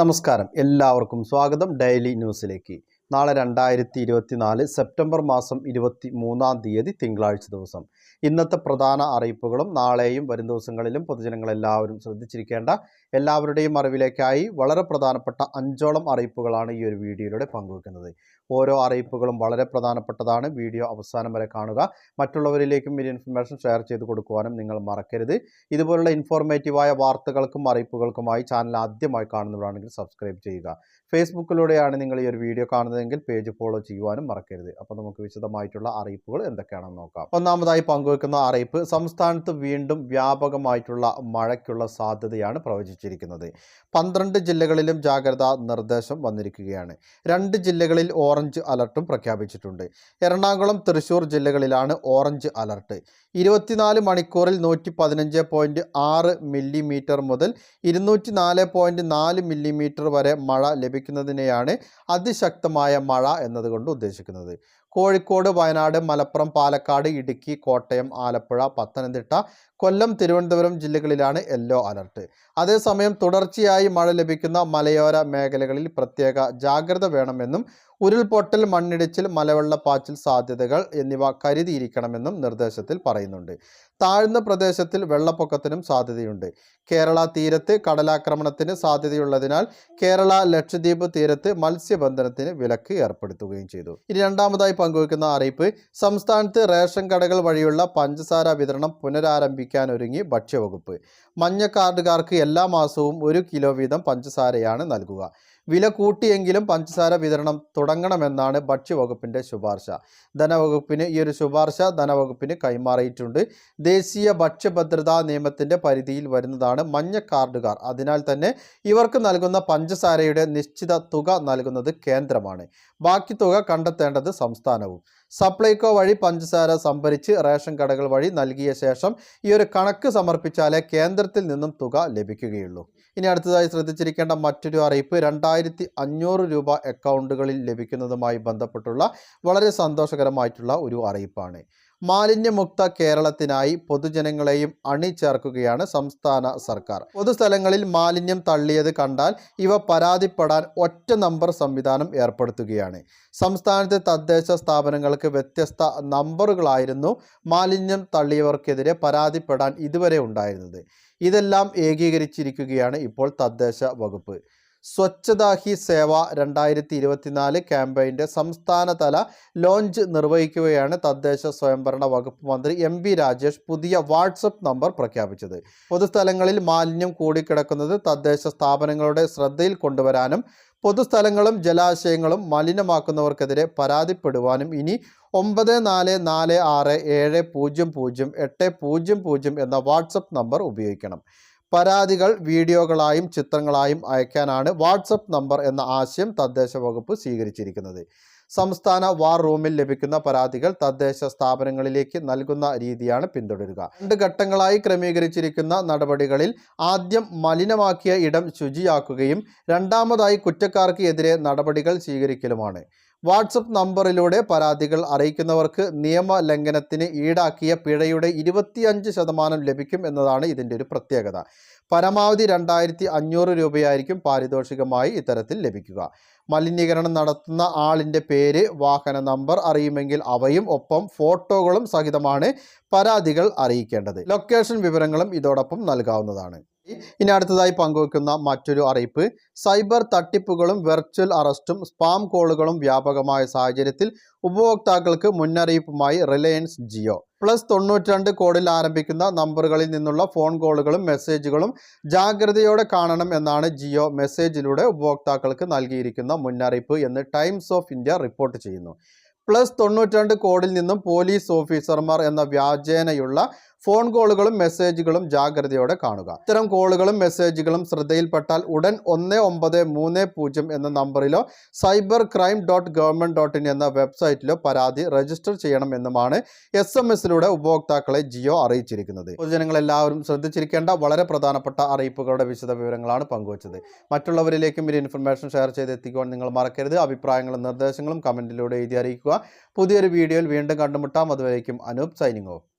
നമസ്കാരം. എല്ലാവർക്കും സ്വാഗതം ഡെയിലി ന്യൂസിലേക്ക്. നാളെ രണ്ടായിരത്തി ഇരുപത്തി നാല് സെപ്റ്റംബർ മാസം ഇരുപത്തി മൂന്നാം തീയതി തിങ്കളാഴ്ച ദിവസം. ഇന്നത്തെ പ്രധാന അറിയിപ്പുകളും നാളെയും വരും ദിവസങ്ങളിലും പൊതുജനങ്ങളെല്ലാവരും ശ്രദ്ധിച്ചിരിക്കേണ്ട എല്ലാവരുടെയും അറിവിലേക്കായി വളരെ പ്രധാനപ്പെട്ട അഞ്ചോളം അറിയിപ്പുകളാണ് ഈ ഒരു വീഡിയോയിലൂടെ പങ്കുവെക്കുന്നത്. ഓരോ അറിയിപ്പുകളും വളരെ പ്രധാനപ്പെട്ടതാണ്. വീഡിയോ അവസാനം വരെ കാണുക. മറ്റുള്ളവരിലേക്കും ഈ ഇൻഫർമേഷൻ ഷെയർ ചെയ്ത് കൊടുക്കുവാനും നിങ്ങൾ മറക്കരുത്. ഇതുപോലുള്ള ഇൻഫോർമേറ്റീവായ വാർത്തകൾക്കും അറിയിപ്പുകൾക്കുമായി ചാനൽ ആദ്യമായി കാണുന്നവരാണെങ്കിൽ സബ്സ്ക്രൈബ് ചെയ്യുക. ഫേസ്ബുക്കിലൂടെയാണ് നിങ്ങൾ ഈ ഒരു വീഡിയോ കാണുന്നതെങ്കിൽ പേജ് ഫോളോ ചെയ്യുവാനും മറക്കരുത്. അപ്പോൾ നമുക്ക് വിശദമായിട്ടുള്ള അറിയിപ്പുകൾ എന്തൊക്കെയാണെന്ന് നോക്കാം. ഒന്നാമതായി പങ്കുവെക്കുന്ന അറിയിപ്പ് സംസ്ഥാനത്ത് വീണ്ടും വ്യാപകമായിട്ടുള്ള മഴയ്ക്കുള്ള സാധ്യതയാണ് പ്രവചിച്ചിരിക്കുന്നത് പന്ത്രണ്ട് ജില്ലകളിലും ജാഗ്രതാ നിർദ്ദേശം വന്നിരിക്കുകയാണ്. രണ്ട് ജില്ലകളിൽ ഓറഞ്ച് അലർട്ടും പ്രഖ്യാപിച്ചിട്ടുണ്ട്. എറണാകുളം തൃശൂർ ജില്ലകളിലാണ് ഓറഞ്ച് അലർട്ട്. ഇരുപത്തിനാല് മണിക്കൂറിൽ നൂറ്റി പതിനഞ്ച് പോയിന്റ് ആറ് മില്ലിമീറ്റർ മുതൽ ഇരുന്നൂറ്റി നാല് പോയിന്റ് നാല് മില്ലിമീറ്റർ വരെ മഴ ലഭിക്കുന്നതിനെയാണ് അതിശക്തമായ മഴ എന്നതുകൊണ്ട് ഉദ്ദേശിക്കുന്നത്. കോഴിക്കോട് വയനാട് മലപ്പുറം പാലക്കാട് ഇടുക്കി കോട്ടയം ആലപ്പുഴ പത്തനംതിട്ട കൊല്ലം തിരുവനന്തപുരം ജില്ലകളിലാണ് യെല്ലോ അലർട്ട്. അതേസമയം തുടർച്ചയായി മഴ ലഭിക്കുന്ന മലയോര മേഖലകളിൽ പ്രത്യേക ജാഗ്രത വേണമെന്നും ഉരുൾപൊട്ടൽ മണ്ണിടിച്ചിൽ മലവെള്ളപ്പാച്ചിൽ സാധ്യതകൾ എന്നിവ കരുതിയിരിക്കണമെന്നും നിർദ്ദേശത്തിൽ പറയുന്നുണ്ട്. താഴ്ന്ന പ്രദേശത്തിൽ വെള്ളപ്പൊക്കത്തിനും സാധ്യതയുണ്ട്. കേരള തീരത്ത് കടലാക്രമണത്തിന് സാധ്യതയുള്ളതിനാൽ കേരള ലക്ഷദ്വീപ് തീരത്ത് മത്സ്യബന്ധനത്തിന് വിലക്ക് ഏർപ്പെടുത്തുകയും ചെയ്തു. ഇനി രണ്ടാമതായി പങ്കുവയ്ക്കുന്ന അറിയിപ്പ് സംസ്ഥാനത്ത് റേഷൻ കടകൾ വഴിയുള്ള പഞ്ചസാര വിതരണം പുനരാരംഭിക്കാനൊരുങ്ങി ഭക്ഷ്യവകുപ്പ്. മഞ്ഞ കാർഡുകാർക്ക് എല്ലാ മാസവും ഒരു കിലോ വീതം പഞ്ചസാരയാണ് നൽകുക. വില കൂട്ടിയെങ്കിലും പഞ്ചസാര വിതരണം തുടങ്ങണമെന്നാണ് ഭക്ഷ്യവകുപ്പിന്റെ ശുപാർശ. ധനവകുപ്പിന് ഈ ഒരു ശുപാർശ ധനവകുപ്പിന് കൈമാറിയിട്ടുണ്ട്. ദേശീയ ഭക്ഷ്യഭദ്രതാ നിയമത്തിന്റെ പരിധിയിൽ വരുന്നതാണ് മഞ്ഞ കാർഡുകാർ. അതിനാൽ തന്നെ ഇവർക്ക് നൽകുന്ന പഞ്ചസാരയുടെ നിശ്ചിത തുക നൽകുന്നത് കേന്ദ്രമാണ്. ബാക്കി തുക കണ്ടെത്തേണ്ടത് സംസ്ഥാനവും. സപ്ലൈകോ വഴി പഞ്ചസാര സംഭരിച്ച് റേഷൻ കടകൾ വഴി നൽകിയ ശേഷം ഈ ഒരു കണക്ക് സമർപ്പിച്ചാലേ കേന്ദ്രത്തിൽ നിന്നും തുക ലഭിക്കുകയുള്ളൂ. ഇനി അടുത്തതായി ശ്രദ്ധിച്ചിരിക്കേണ്ട മറ്റൊരു അറിയിപ്പ് രണ്ടായിരത്തി അഞ്ഞൂറ് രൂപ അക്കൗണ്ടുകളിൽ ലഭിക്കുന്നതുമായി ബന്ധപ്പെട്ടുള്ള വളരെ സന്തോഷകരമായിട്ടുള്ള ഒരു അറിയിപ്പാണ്. മാലിന്യമുക്ത കേരളത്തിനായി പൊതുജനങ്ങളെയും അണിചേർക്കുകയാണ് സംസ്ഥാന സർക്കാർ. പൊതുസ്ഥലങ്ങളിൽ മാലിന്യം തള്ളിയത് കണ്ടാൽ ഇവ പരാതിപ്പെടാൻ ഒറ്റ നമ്പർ സംവിധാനം ഏർപ്പെടുത്തുകയാണ്. സംസ്ഥാനത്തെ തദ്ദേശ സ്ഥാപനങ്ങൾക്ക് വ്യത്യസ്ത നമ്പറുകളായിരുന്നു മാലിന്യം തള്ളിയവർക്കെതിരെ പരാതിപ്പെടാൻ ഇതുവരെ ഉണ്ടായിരുന്നത്. ഇതെല്ലാം ഏകീകരിച്ചിരിക്കുകയാണ് ഇപ്പോൾ തദ്ദേശ വകുപ്പ്. സ്വച്ഛതാ ഹി സേവ രണ്ടായിരത്തി ഇരുപത്തിനാല് ക്യാമ്പയിന്റെ സംസ്ഥാനതല ലോഞ്ച് നിർവഹിക്കുകയാണ് തദ്ദേശ സ്വയംഭരണ വകുപ്പ് മന്ത്രി എം ബി രാജേഷ് പുതിയ വാട്സപ്പ് നമ്പർ പ്രഖ്യാപിച്ചത്. പൊതുസ്ഥലങ്ങളിൽ മാലിന്യം കൂടിക്കിടക്കുന്നത് തദ്ദേശ സ്ഥാപനങ്ങളുടെ ശ്രദ്ധയിൽ കൊണ്ടുവരാനും പൊതുസ്ഥലങ്ങളും ജലാശയങ്ങളും മലിനമാക്കുന്നവർക്കെതിരെ പരാതിപ്പെടുവാനും ഇനി ഒമ്പത് നാല് നാല് ആറ് ഏഴ് പൂജ്യം പൂജ്യം എട്ട് പൂജ്യം പൂജ്യം എന്ന വാട്സപ്പ് നമ്പർ ഉപയോഗിക്കണം. പരാതികൾ വീഡിയോകളായും ചിത്രങ്ങളായും അയക്കാനാണ് വാട്സപ്പ് നമ്പർ എന്ന ആശയം തദ്ദേശ വകുപ്പ് സ്വീകരിച്ചിരിക്കുന്നത്. സംസ്ഥാന വാർ റൂമിൽ ലഭിക്കുന്ന പരാതികൾ തദ്ദേശ സ്ഥാപനങ്ങളിലേക്ക് നൽകുന്ന രീതിയാണ് പിന്തുടരുക. രണ്ട് ഘട്ടങ്ങളായി ക്രമീകരിച്ചിരിക്കുന്ന നടപടികളിൽ ആദ്യം മലിനമാക്കിയ ഇടം ശുചിയാക്കുകയും രണ്ടാമതായി കുറ്റക്കാർക്ക് എതിരെ നടപടികൾ സ്വീകരിക്കലുമാണ്. വാട്സപ്പ് നമ്പറിലൂടെ പരാതികൾ അറിയിക്കുന്നവർക്ക് നിയമ ലംഘനത്തിന് ഈടാക്കിയ പിഴയുടെ ഇരുപത്തിയഞ്ച് ശതമാനം ലഭിക്കും എന്നതാണ് ഇതിന്റെ ഒരു പ്രത്യേകത. പരമാവധി രണ്ടായിരത്തി അഞ്ഞൂറ് രൂപയായിരിക്കും പാരിതോഷികമായി ഇത്തരത്തിൽ ലഭിക്കുക. മലിനീകരണം നടത്തുന്ന ആളിന്റെ പേര് വാഹന നമ്പർ അറിയുമെങ്കിൽ അവയും ഒപ്പം ഫോട്ടോകളും സഹിതമാണ് പരാതികൾ അറിയിക്കേണ്ടത്. ലൊക്കേഷൻ വിവരങ്ങളും ഇതോടൊപ്പം നൽകാവുന്നതാണ്. ഇനി അടുത്തതായി പങ്കുവെക്കുന്ന മറ്റൊരു അറിയിപ്പ്. സൈബർ തട്ടിപ്പുകളും വെർച്വൽ അറസ്റ്റും സ്പാം കോളുകളും വ്യാപകമായ സാഹചര്യത്തിൽ ഉപഭോക്താക്കൾക്ക് മുന്നറിയിപ്പുമായി റിലയൻസ് ജിയോ. പ്ലസ് തൊണ്ണൂറ്റിരണ്ട് കോഡിൽ ആരംഭിക്കുന്ന നമ്പറുകളിൽ നിന്നുള്ള ഫോൺ കോളുകളും മെസ്സേജുകളും ജാഗ്രതയോടെ കാണണം എന്നാണ് ജിയോ മെസ്സേജിലൂടെ ഉപഭോക്താക്കൾക്ക് നൽകിയിരിക്കുന്ന മുന്നറിയിപ്പ് എന്ന് ടൈംസ് ഓഫ് ഇന്ത്യ റിപ്പോർട്ട് ചെയ്യുന്നു. പ്ലസ് തൊണ്ണൂറ്റിരണ്ട് കോഡിൽ നിന്നും പോലീസ് ഓഫീസർമാർ എന്ന വ്യാജേനയുള്ള ഫോൺ കോളുകളും മെസ്സേജുകളും ജാഗ്രതയോടെ കാണുക. ഇത്തരം കോളുകളും മെസ്സേജുകളും ശ്രദ്ധയിൽപ്പെട്ടാൽ ഉടൻ ഒന്ന് ഒമ്പത് മൂന്ന് പൂജ്യം എന്ന നമ്പറിലോ cyber crime dot government dot in എന്ന വെബ്സൈറ്റിലോ പരാതി രജിസ്റ്റർ ചെയ്യണം എന്നുമാണ് എസ് എം എസിലൂടെ ഉപഭോക്താക്കളെ ജിയോ അറിയിച്ചിരിക്കുന്നത്. പൊതുജനങ്ങൾ എല്ലാവരും ശ്രദ്ധിച്ചിരിക്കേണ്ട വളരെ പ്രധാനപ്പെട്ട അറിയിപ്പുകളുടെ വിശദ വിവരങ്ങളാണ് പങ്കുവച്ചത്. മറ്റുള്ളവരിലേക്കും ഈ ഇൻഫർമേഷൻ ഷെയർ ചെയ്ത് എത്തിക്കുവാൻ നിങ്ങൾ മറക്കരുത്. അഭിപ്രായങ്ങളും നിർദ്ദേശങ്ങളും കമന്റിലൂടെ എഴുതി അറിയിക്കുക. പുതിയൊരു വീഡിയോയിൽ വീണ്ടും കണ്ടുമുട്ടാം. അതുവരേക്കും അനൂപ് സൈനിങ് ഓഫ്